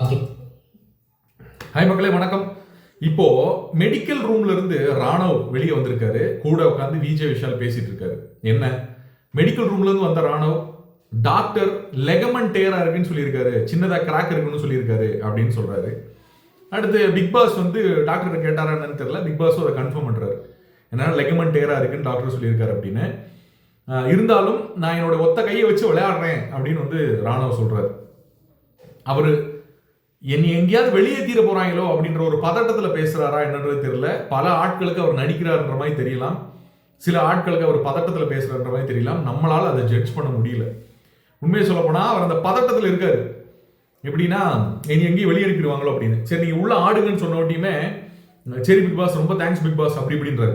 Hi மக்களே வணக்கம். இப்போ மெடிக்கல் ரூம்ல இருந்து ராணவ் வெளியே வந்திருக்காரு. கூட உட்காந்து விஜய் விஷால் பேசிட்டு இருக்காரு. என்ன? மெடிக்கல் ரூம்ல இருந்து வந்த ராணவ் டாக்டர் லெகமன் டேரா இருக்குன்னு சொல்லியிருக்காரு. சின்னதா கிராக் இருக்குன்னு சொல்லியிருக்காரு அப்படின்னு சொல்றாரு. அடுத்து பிக் பாஸ் வந்து டாக்டர் கேட்டாரா என்னன்னு தெரியல. பிக் பாஸும் அதை கன்ஃபார்ம் பண்றாரு. என்ன லெகமன் டேரா இருக்குன்னு டாக்டர் சொல்லியிருக்காரு அப்படின்னு. இருந்தாலும் நான் என்னோட ஒத்த கையை வச்சு விளையாடுறேன் அப்படின்னு வந்து ராணவ் சொல்றாரு. அவர் என்னை எங்கேயாவது வெளியே தீர போறாங்களோ அப்படின்ற ஒரு பதட்டத்தில் பேசுறாரா என்னன்றது தெரியல. பல ஆட்களுக்கு அவர் நடிக்கிறாருன்ற மாதிரி தெரியலாம். சில ஆட்களுக்கு அவர் பதட்டத்தில் பேசுறாருன்ற மாதிரி தெரியலாம். நம்மளால் அதை ஜட்ஜ் பண்ண முடியல. உண்மையை சொல்ல போனால் அவர் அந்த பதட்டத்தில் இருக்காரு. எப்படின்னா என்னை எங்கேயும் வெளியே அனுப்பிடுவாங்களோ அப்படின்னு. சரி நீங்கள் உள்ள ஆடுங்கன்னு சொன்ன ஒட்டியுமே சரி பிக் பாஸ் ரொம்ப தேங்க்ஸ் பிக் பாஸ் அப்படி இப்படின்றாரு.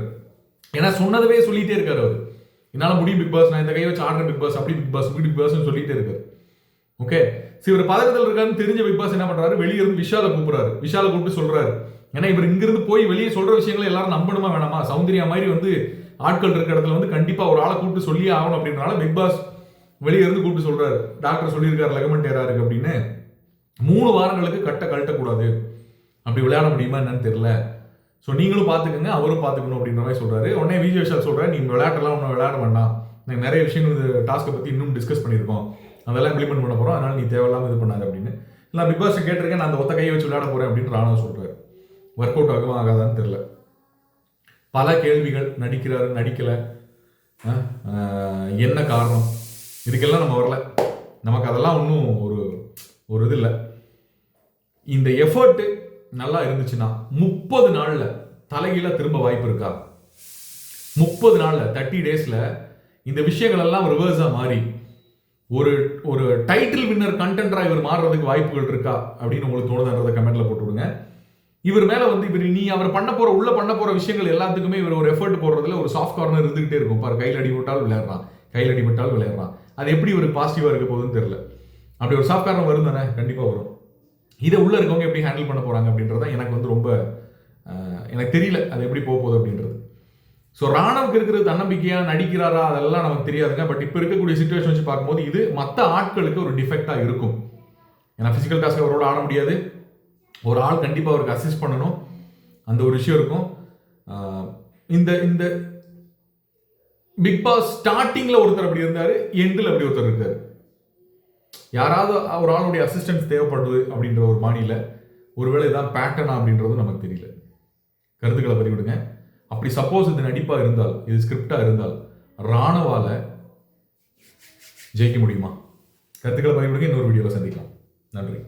ஏன்னா சொன்னதவே சொல்லிட்டே இருக்காரு அவர். என்னால் முடியும் பிக் பாஸ் நான் இந்த கையை வச்சு ஆடுறேன் பிக் பாஸ் அப்படி பிக் பாஸ் இப்படி பிக் பாஸ்ன்னு சொல்லிட்டே இருக்காரு. ஓகே சரி இவர் பதட்டத்தில் இருக்காருன்னு தெரிஞ்ச பிக் பாஸ் என்ன பண்றாரு? வெளியே இருந்து விஷால கூப்பிடுறாரு. விஷால கூப்பிட்டு சொல்றாரு. ஏன்னா இவர் இங்கிருந்து போய் வெளியே சொல்ற விஷயங்களை எல்லாரும் நம்பணுமா வேணாமா? சௌந்தர்யா மாதிரி வந்து ஆட்கள் இருக்கிற இடத்துல வந்து கண்டிப்பா ஒரு ஆளை கூப்பிட்டு சொல்லியே ஆகணும் அப்படின்றனால பிக் பாஸ் வெளியே இருந்து கூப்பிட்டு சொல்றாரு. டாக்டர் சொல்லியிருக்காரு லெகமெண்ட் ஏரா இருக்கு அப்படின்னு. மூணு வாரங்களுக்கு கட்ட கழட்டக்கூடாது. அப்படி விளையாட முடியுமா என்னன்னு தெரியல. ஸோ நீங்களும் பார்த்துக்கோங்க அவரும் பார்த்துக்கணும் அப்படின்ற மாதிரி சொல்றாரு. உடனே விஜய் விஷால் சொல்றாரு நீ விளையாட்டெல்லாம் ஒன்றும் விளையாட வேண்டாம். நிறைய விஷயங்கள் இந்த டாஸ்க்கை பற்றி இன்னும் டிஸ்கஸ் பண்ணியிருக்கோம். அதெல்லாம் இம்ப்ளிமெண்ட் பண்ண போகிறோம் அதனால் நீ தேவையில்லாமல் இது பண்ணாது அப்படின்னு. இல்லை பிக் பாஸ் கேட்டிருக்கேன். நான் அந்த ஒத்த கையை வச்சு விளையாட போகிறேன் அப்படின்னு ராணுவ சொல்கிறார் ஒர்க் அவுட் ஆகுமா ஆகாதான்னு தெரில பல கேள்விகள் நடிக்கிறாரு நடிக்கலை. என்ன காரணம்? இதுக்கெல்லாம் நம்ம வரல. நமக்கு அதெல்லாம் ஒன்றும் ஒரு ஒரு இது இல்லை. இந்த எஃபர்ட்டு நல்லா இருந்துச்சுன்னா முப்பது நாளில் தலைகீழ திரும்ப வாய்ப்பு இருக்கா? முப்பது நாளில் தேர்ட்டி டேஸில் இந்த விஷயங்கள் எல்லாம் ரிவர்ஸாக மாறி ஒரு ஒரு டைட்டில் வின்னர் கண்டென்டராக இவர் மாறுறதுக்கு வாய்ப்புகள் இருக்கா அப்படின்னு உங்களுக்கு தோணுதுன்றதை கமெண்ட்ல போட்டு விடுங்க இவர் மேலே வந்து இவர் நீ அவர் பண்ண போற உள்ள பண்ண போற விஷயங்கள் எல்லாத்துக்குமே இவர் ஒரு எஃபர்ட் போடுறதுல ஒரு சாஃப்ட் கார்னர் இருந்துகிட்டே இருக்கும். பாரு கையில் அடிபட்டால் விளையாடுறான். கையில் அடிபட்டால் விளையாடுறான். அது எப்படி ஒரு பாசிட்டிவாக இருக்க போகுதுன்னு தெரியல. அப்படி ஒரு சாஃப்ட் கார்னர் வரும் தானே கண்டிப்பாக வரும். இதை உள்ள இருக்கவங்க எப்படி ஹேண்டில் பண்ண போறாங்க அப்படின்றத எனக்கு வந்து ரொம்ப எனக்கு தெரியல. அது எப்படி போக போகுது அப்படின்றது. ஸோ ராணுவுக்கு இருக்கிற தன்னம்பிக்கையா நடிக்கிறாரா அதெல்லாம் நமக்கு தெரியாதுங்க. பட் இப்போ இருக்கக்கூடிய சுச்சுவேஷன் வச்சு பார்க்கும்போது இது மற்ற ஆட்களுக்கு ஒரு டிஃபெக்டாக இருக்கும். ஏன்னா ஃபிசிக்கல் டாஸ்க் அவரோட ஆட முடியாது. ஒரு ஆள் கண்டிப்பாக அவருக்கு அசிஸ்ட் பண்ணணும். அந்த ஒரு விஷயம் இருக்கும். இந்த இந்த பிக் பாஸ் ஸ்டார்டிங்கில் ஒருத்தர் அப்படி இருந்தார் எண்டில் அப்படி ஒருத்தர் இருக்கார். யாராவது ஒரு ஆளுடைய அசிஸ்டன்ஸ் தேவைப்படுது அப்படின்ற ஒரு மாநில ஒருவேளை இதான் பேட்டர்னா அப்படின்றதும் நமக்கு தெரியல. கருத்துக்களை பதிவிடுங்க. அப்படி சப்போஸ் இது நடிப்பாக இருந்தால் இது ஸ்கிரிப்டாக இருந்தால் ராணுவால ஜெயிக்க முடியுமா? கருத்துக்களை பதிவிடுங்க. இன்னொரு வீடியோவில் சந்திக்கலாம். நன்றி.